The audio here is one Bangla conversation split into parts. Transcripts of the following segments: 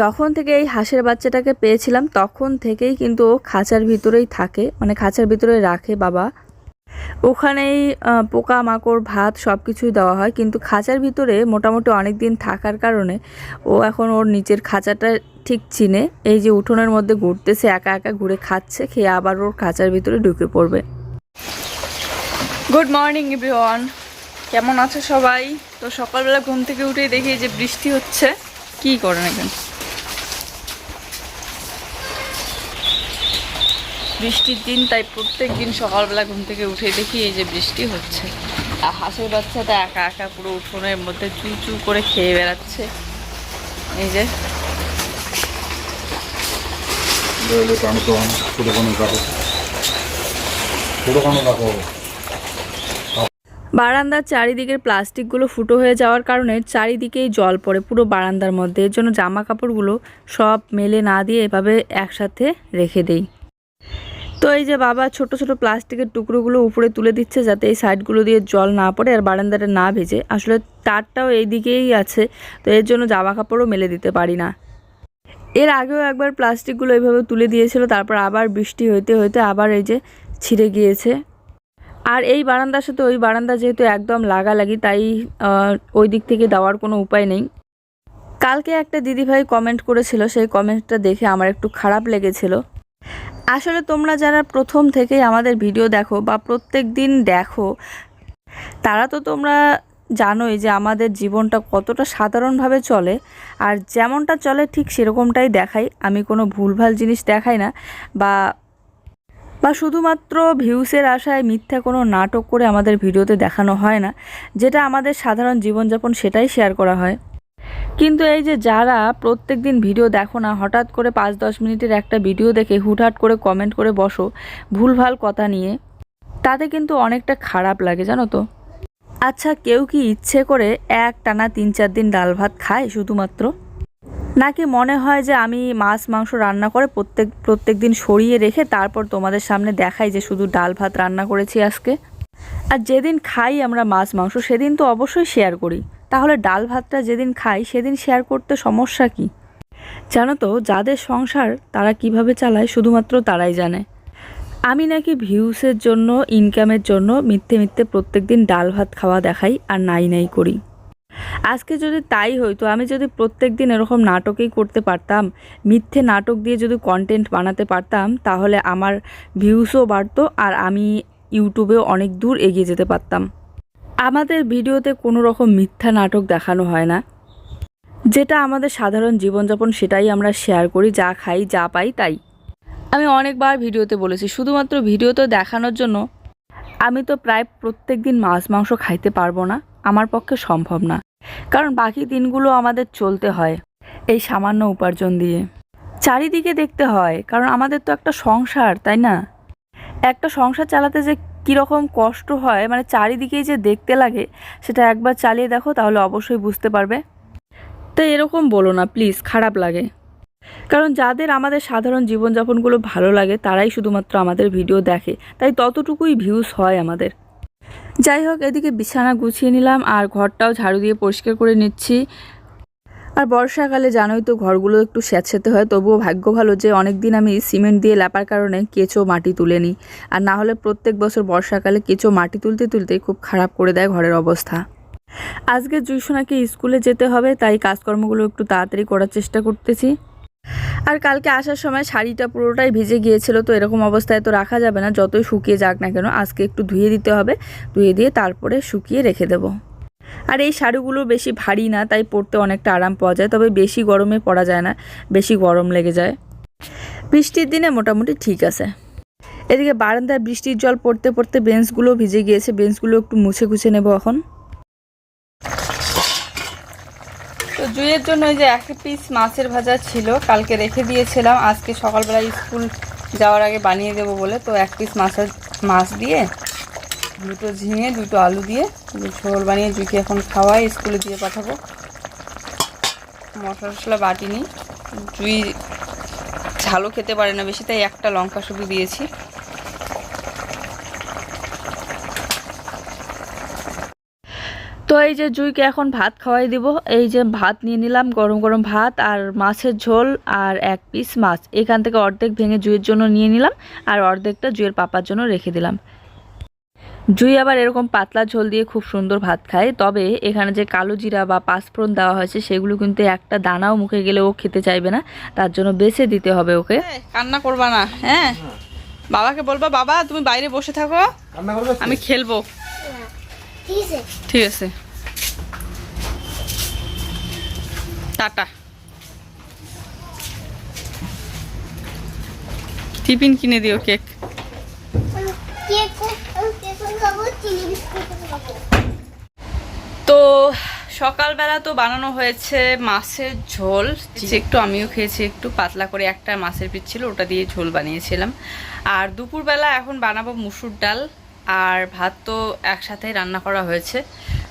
যখন থেকে এই হাঁসের বাচ্চাটাকে পেয়েছিলাম, তখন থেকেই কিন্তু ও খাঁচার ভিতরেই থাকে মানে খাঁচার ভিতরে রাখে বাবা। ওখানেই পোকা মাকড় ভাত সব কিছুই দেওয়া হয়, কিন্তু খাঁচার ভিতরে মোটামুটি অনেক দিন থাকার কারণে ও এখন ওর নিচের খাঁচাটা ঠিক চিনে, এই যে উঠোনের মধ্যে ঘুরতেছে, একা একা ঘুরে খাচ্ছে, খেয়ে আবার ওর খাঁচার ভিতরে ঢুকে পড়বে। গুড মর্নিং এভরিওয়ান কেমন আছো সবাই? তো সকালবেলা ঘুম থেকে উঠেই দেখি যে বৃষ্টি হচ্ছে। কি করেন এখানে? বৃষ্টির দিন, তাই প্রত্যেক দিন সকালবেলা ঘুম থেকে উঠে দেখি এই যে বৃষ্টি হচ্ছে। আর হাঁসের বাচ্চাটা একা একা পুরো উঠোনের মধ্যে চু চু করে খেয়ে বেড়াচ্ছে। এই যে। বারান্দার চারিদিকের প্লাস্টিকগুলো ফুটো হয়ে যাওয়ার কারণে চারিদিকেই জল পড়ে পুরো বারান্দার মধ্যে। এর জন্য জামা কাপড়গুলো সব মেলে না দিয়ে এভাবে একসাথে রেখে দেই। তো এই যে বাবা ছোট ছোট প্লাস্টিকের টুকরোগুলো উপরে তুলে দিচ্ছে যাতে এই সাইডগুলো দিয়ে জল না পড়ে আর বারান্দাটা না ভেজে। আসলে তারটাও এই দিকেই আছে, তো এর জন্য জামা কাপড়ও মেলে দিতে পারি না। এর আগেও একবার প্লাস্টিকগুলো এইভাবে তুলে দিয়েছিল, তারপর আবার বৃষ্টি হইতে হইতে আবার এই যে ছিঁড়ে গিয়েছে। আর এই বারান্দার সাথে ওই বারান্দা যেহেতু একদম লাগালাগি, তাই ওই দিক থেকে দেওয়ার কোনো উপায় নেই। কালকে একটা দিদিভাই কমেন্ট করেছিল, সেই কমেন্টটা দেখে আমার একটু খারাপ লেগেছিল। আসলে তোমরা যারা প্রথম থেকেই আমাদের ভিডিও দেখো বা প্রত্যেক দিন দেখো, তারা তো তোমরা জানোই যে আমাদের জীবনটা কতটা সাধারণভাবে চলে। আর যেমনটা চলে ঠিক সেরকমটাই দেখাই। আমি কোনো ভুলভাল জিনিস দেখাই না। বা বা শুধুমাত্র ভিউসের আশায় মিথ্যা কোনো নাটক করে আমাদের ভিডিওতে দেখানো হয় না। যেটা আমাদের সাধারণ জীবনযাপন সেটাই শেয়ার করা হয়। কিন্তু এই যে যারা প্রত্যেক দিন ভিডিও দেখো না, হঠাৎ করে পাঁচ দশ মিনিটের একটা ভিডিও দেখে হুটহাট করে কমেন্ট করে বসো ভুলভাল কথা নিয়ে, তাতে কিন্তু অনেকটা খারাপ লাগে, জানো তো। আচ্ছা কেউ কি ইচ্ছে করে এক টানা তিন চার দিন ডাল ভাত খায় শুধুমাত্র? নাকি মনে হয় যে আমি মাছ, মাংস রান্না করে প্রত্যেক প্রত্যেক দিন সরিয়ে রেখে তারপর তোমাদের সামনে দেখাই যে শুধু ডাল ভাত রান্না করেছি আজকে? আর যেদিন খাই আমরা মাছ, মাংস, সেদিন তো অবশ্যই শেয়ার করি। তাহলে ডাল ভাতটা যেদিন খাই, সেদিন শেয়ার করতে সমস্যা কি? জানো তো, যাদের সংসার তারা কীভাবে চালায় শুধুমাত্র তারাই জানে। আমি নাকি ভিউসের জন্য ইনকামের জন্য মিথ্যে মিথ্যে প্রত্যেক দিন ডাল ভাত খাওয়া দেখাই আর নাই নাই করি। আজকে যদি তাই হইতো, আমি যদি প্রত্যেক দিন এরকম নাটকেই করতে পারতাম, মিথ্যে নাটক দিয়ে যদি কন্টেন্ট বানাতে পারতাম, তাহলে আমার ভিউসও বাড়তো আর আমি ইউটিউবেও অনেক দূর এগিয়ে যেতে পারতাম। আমাদের ভিডিওতে কোনো রকম মিথ্যা নাটক দেখানো হয় না। যেটা আমাদের সাধারণ জীবনযাপন সেটাই আমরা শেয়ার করি, যা খাই, যা পাই, তাই। আমি অনেকবার ভিডিওতে বলেছি, শুধুমাত্র ভিডিওতে দেখানোর জন্য আমি তো প্রায় প্রত্যেক দিন মাছ, মাংস খাইতে পারব না, আমার পক্ষে সম্ভব না। কারণ বাকি দিনগুলো আমাদের চলতে হয় এই সামান্য উপার্জন দিয়ে। চারিদিকে দেখতে হয়, কারণ আমাদের তো একটা সংসার, তাই না? একটা সংসার চালাতে যে কীরকম কষ্ট হয় মানে চারিদিকেই যে দেখতে লাগে, সেটা একবার চালিয়ে দেখো, তাহলে অবশ্যই বুঝতে পারবে। তো এরকম বলো না প্লিজ খারাপ লাগে। কারণ যাদের আমাদের সাধারণ জীবনযাপনগুলো ভালো লাগে, তারাই শুধুমাত্র আমাদের ভিডিও দেখে। তাই ততটুকুই ভিউজ হয় আমাদের। যাই হোক, এদিকে বিছানা গুছিয়ে নিলাম, আর ঘরটাও ঝাড়ু দিয়ে পরিষ্কার করে নিচ্ছি। আর বর্ষাকালে জানোই তো ঘরগুলো একটু স্যাঁতস্যাঁতে হয়, তবুও ভাগ্য ভালো যে অনেক দিন আমি সিমেন্ট দিয়ে লেপার কারণে কেঁচো মাটি তুলে নিই আর না হলে প্রত্যেক বছর বর্ষাকালে কেঁচো মাটি তুলতে তুলতে খুব খারাপ করে দেয় ঘরের অবস্থা। আজকে জুইসোনাকে স্কুলে যেতে হবে, তাই কাজকর্মগুলো একটু তাড়াতাড়ি করার চেষ্টা করতেছি। আর কালকে আসার সময় শাড়িটা পুরোটাই ভিজে গিয়েছিল, তো এরকম অবস্থায় তো রাখা যাবে না, যতই শুকিয়ে যাক না কেন, আজকে একটু ধুয়ে দিতে হবে, ধুয়ে দিয়ে তারপরে শুকিয়ে রেখে দেবো। আর এই শাড়িগুলো বেশি ভারী না, তাই পরতে অনেকটা আরাম পাওয়া যায়, তবে বেশি গরমে পরা যায় না, বেশি গরম লেগে যায়। বৃষ্টির দিনে মোটামুটি ঠিক আছে। এদিকে বারান্দায় বৃষ্টির জল পড়তে পড়তে বেঞ্চগুলো ভিজে গিয়েছে, বেঞ্চগুলো একটু মুছে গুছে নেব এখন। তো জুইয়ের জন্য ওই যে এক পিস মাছের ভাজা ছিল, কালকে রেখে দিয়েছিলাম, আজকে সকালবেলা স্কুল যাওয়ার আগে বানিয়ে দেবো বলে, তো এক পিস মাছের মাছ দিয়ে দুটো ঝিঙে, দুটো আলু দিয়ে ঝোল বানিয়ে জুইকে এখন খাওয়াই, স্কুলে দিয়ে পাঠাবো। মশলা টশলা বাটিনি। জুই ঝালও খেতে পারে না বেশি, তাই একটা লঙ্কা শুধু দিয়েছি। তো এই যে জুইকে এখন ভাত খাওয়াই দিব। এই যে ভাত নিয়ে নিলাম, গরম গরম ভাত আর মাছের ঝোল আর এক পিস মাছ। এখান থেকে অর্ধেক ভেঙে জুইয়ের জন্য নিয়ে নিলাম আর অর্ধেকটা জুইয়ের পাপার জন্য রেখে দিলাম। জুই আবার এরকম পাতলা ঝোল দিয়ে খুব সুন্দর ভাত খায়। তবে এখানে যে কালো জিরা বা পাঁচফোড়ন দেওয়া হয়েছে সেগুলো কিন্তু একটা দানাও মুখে গেলে ও খেতে চাইবে না। তার জন্য বেছে দিতে হবে ওকে। কান্না করবা না হ্যাঁ? বাবাকে বলবা বাবা তুমি বাইরে বসে থাকো। আমি খেলব। ঠিক আছে ঠিক আছে। টাটা। টিফিন কিনে দিও কেক কেক খাব চিনি বিস্কুট খাব তো সকালবেলা তো বানানো হয়েছে মাছের ঝোল। একটু আমিও খেয়েছি একটু পাতলা করে একটা মাছের পিস ছিল ওটা দিয়ে ঝোল বানিয়েছিলাম। আর দুপুরবেলা এখন বানাবো মুসুর ডাল আর ভাত তো একসাথে রান্না করা হয়েছে।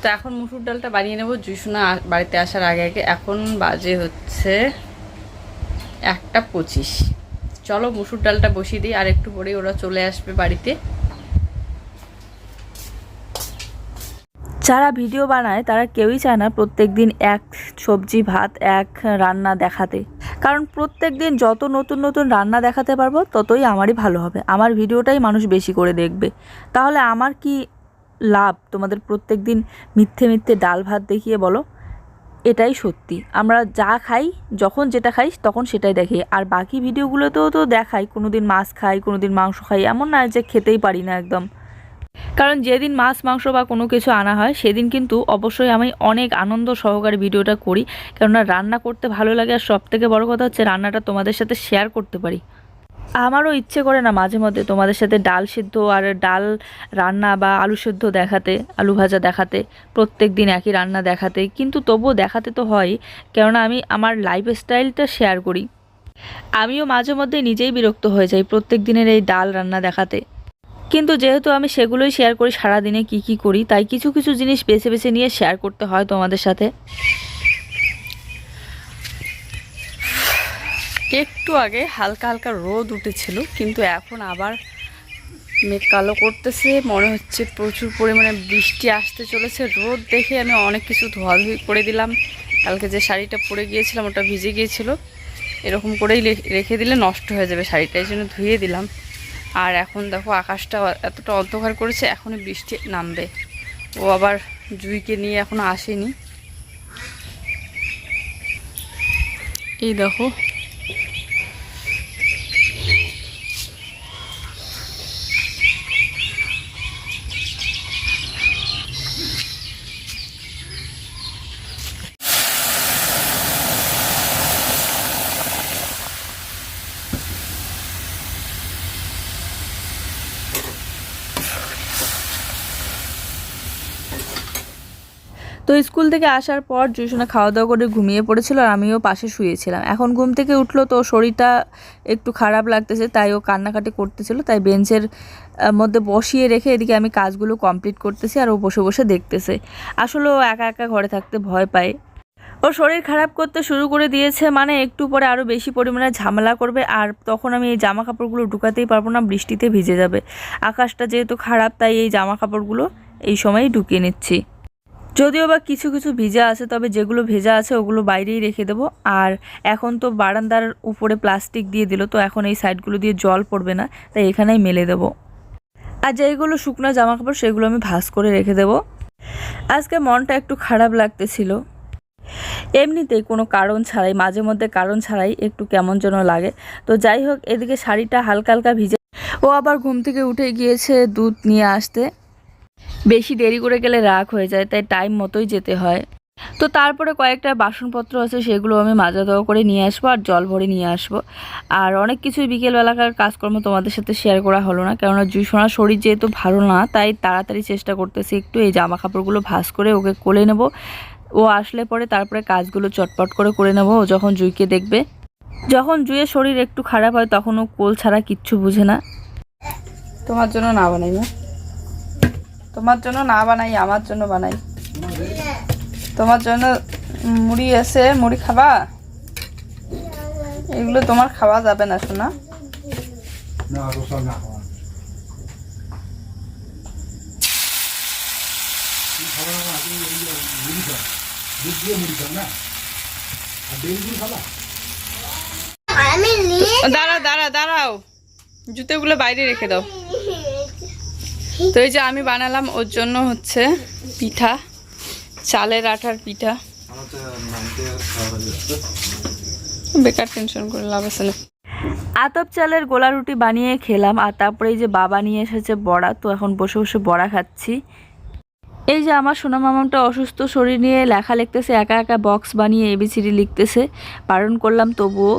তো এখন মুসুর ডালটা বানিয়ে নেব জুসুনা বাড়িতে আসার আগে আগে। এখন বাজে হচ্ছে একটা পঁচিশ। চলো মুসুর ডালটা বসিয়ে দিই আর একটু পরেই ওরা চলে আসবে বাড়িতে। যারা ভিডিও বানায়, তারা কেউই চায় না প্রত্যেক দিন এক সবজি, ভাত, এক রান্না দেখাতে। কারণ প্রত্যেক দিন যত নতুন নতুন রান্না দেখাতে পারব, ততই আমারই ভালো হবে। আমার ভিডিওটাই মানুষ বেশি করে দেখবে। তাহলে আমার কি লাভ? তোমাদের প্রত্যেক দিন মিথ্যে মিথ্যে ডাল ভাত দেখিয়ে বলো? এটাই সত্যি। আমরা যা খাই, যখন যেটা খাই, তখন সেটাই দেখি। আর বাকি ভিডিওগুলোতেও তো দেখাই। কোনো দিন মাছ খাই কোনো দিন মাংস খাই, এমন না যে খেতেই পারি না একদম। কারণ যেদিন মাছ, মাংস বা কোনো কিছু আনা হয়, সেদিন কিন্তু অবশ্যই আমি অনেক আনন্দ সহকারে ভিডিওটা করি। কেননা রান্না করতে ভালো লাগে আর সব থেকে বড় কথা হচ্ছে রান্নাটা তোমাদের সাথে শেয়ার করতে পারি। আমারও ইচ্ছে করে না মাঝে মধ্যে তোমাদের সাথে ডাল সিদ্ধ আর ডাল রান্না বা আলু সিদ্ধ দেখাতে, আলু ভাজা দেখাতে প্রত্যেক দিন একই রান্না দেখাতে, কিন্তু তবুও দেখাতে তো হয়, কেননা আমি আমার লাইফ স্টাইলটা শেয়ার করি। আমিও মাঝে মধ্যে নিজেই বিরক্ত হয়ে যাই প্রত্যেক দিনের এই ডাল রান্না দেখাতে। কিন্তু যেহেতু আমি সেগুলোই শেয়ার করি, সারাদিনে কি কি করি, তাই কিছু কিছু জিনিস বেছে বেছে নিয়ে শেয়ার করতে হয় তোমাদের সাথে। একটু আগে হালকা হালকা রোদ উঠেছিল, কিন্তু এখন আবার মেঘ কালো করতেছে, মনে হচ্ছে প্রচুর পরিমাণে বৃষ্টি আসতে চলেছে। রোদ দেখে আমি অনেক কিছু ধোয়াধুয়ি করে দিলাম। কালকে যে শাড়িটা পরে গিয়েছিলাম, ওটা ভিজে গিয়েছিল। এরকম করেই রেখে দিলে নষ্ট হয়ে যাবে শাড়িটা, এই জন্য ধুয়ে দিলাম। আর এখন দেখো আকাশটা এতটা অন্ধকার করেছে এখনই বৃষ্টি নামবে। ও আবার জুইকে নিয়ে এখনও আসেনি। এই দেখো স্কুল থেকে আসার পর জুসোনা খাওয়া দাওয়া করে ঘুমিয়ে পড়েছিল আর আমিও পাশে শুয়েছিলাম। এখন ঘুম থেকে উঠল তো শরীরটা একটু খারাপ লাগতেছে, তাই ও কান্নাকাটি করতেছিল, তাই বেঞ্চের মধ্যে বসিয়ে রেখে এদিকে আমি কাজগুলো কমপ্লিট করতেছি আর ও বসে বসে দেখতেছে। আসলে ও একা একা ঘরে থাকতে ভয় পায়। ওর শরীর খারাপ করতে শুরু করে দিয়েছে মানে একটু পরে আরও বেশি পরিমাণে ঝামেলা করবে আর তখন আমি এই জামা কাপড়গুলো ঢুকাতেই পারব না, বৃষ্টিতে ভিজে যাবে। আকাশটা যেহেতু খারাপ, তাই এই জামা কাপড়গুলো এই সময়ই ঢুকিয়ে নিচ্ছি। যদিও বা কিছু কিছু ভিজা আছে, তবে যেগুলো ভেজা আছে ওগুলো বাইরেই রেখে দেবো। আর এখন তো বারান্দার উপরে প্লাস্টিক দিয়ে দিল, তো এখন এই সাইডগুলো দিয়ে জল পড়বে না, তাই এখানেই মেলে দেবো। আর যেগুলো শুকনো জামা কাপড় সেগুলো আমি ভাঁজ করে রেখে দেবো। আজকে মনটা একটু খারাপ লাগতেছিল। এমনিতেই কোনো কারণ ছাড়াই, মাঝে মধ্যে কারণ ছাড়াই একটু কেমন যেন লাগে। তো যাই হোক, এদিকে শাড়িটা হালকা হালকা ভিজে ও আবার ঘুম থেকে উঠে গিয়েছে দুধ নিয়ে আসতে। বেশি দেরি করে গেলে রাগ হয়ে যায়, তাই টাইম মতোই যেতে হয়। তো তারপরে কয়েকটা বাসনপত্র আছে, সেগুলো আমি মাজা দেওয়া করে নিয়ে আসব আর জল ভরে নিয়ে আসব। আর অনেক কিছুই বিকেলবেলাকার কাজকর্ম তোমাদের সাথে শেয়ার করা হলো না, কেননা জুসোনার শরীর যেহেতু ভালো না, তাই তাড়াতাড়ি চেষ্টা করতেছি একটু, এই জামা কাপড়গুলো ভাঁজ করে ওকে কোলে নেব। ও আসলে পরে তারপরে কাজগুলো চটপট করে করে নেব, ও যখন জুইকে দেখবে। যখন জুইয়ের শরীর একটু খারাপ হয়, তখন ও কোল ছাড়া কিচ্ছু বুঝে না। তোমার জন্য না বানাই না। তোমার জন্য না বানাই আমার জন্য বানাই। তোমার জন্য মুড়ি আছে মুড়ি খাবা? এগুলো তোমার খাওয়া যাবে না শোনা দাঁড়াও দাঁড়াও দাঁড়াও। জুতোগুলো বাইরে রেখে দাও। তো এই যে আমি বানালাম, ওর জন্য হচ্ছে পিঠা, চালের আটার পিঠা। বেকার টেনশন করে লাভ আছে না। আতপ চালের গোলা রুটি বানিয়ে খেলাম, আর তারপরে এই যে বাবা নিয়ে এসেছে বড়া, তো এখন বসে বসে বড়া খাচ্ছি। এই যে আমার সোনা মামামটা অসুস্থ শরীর নিয়ে লেখা লিখতেছে, একা একা বক্স বানিয়ে এবিসিডি লিখতেছে বারণ করলাম তবুও।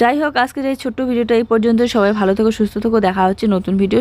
যাই হোক, আজকের এই ছোট্ট ভিডিওটা এই পর্যন্ত সবাই ভালো থেকো, সুস্থ থেকো, দেখা হচ্ছে নতুন ভিডিও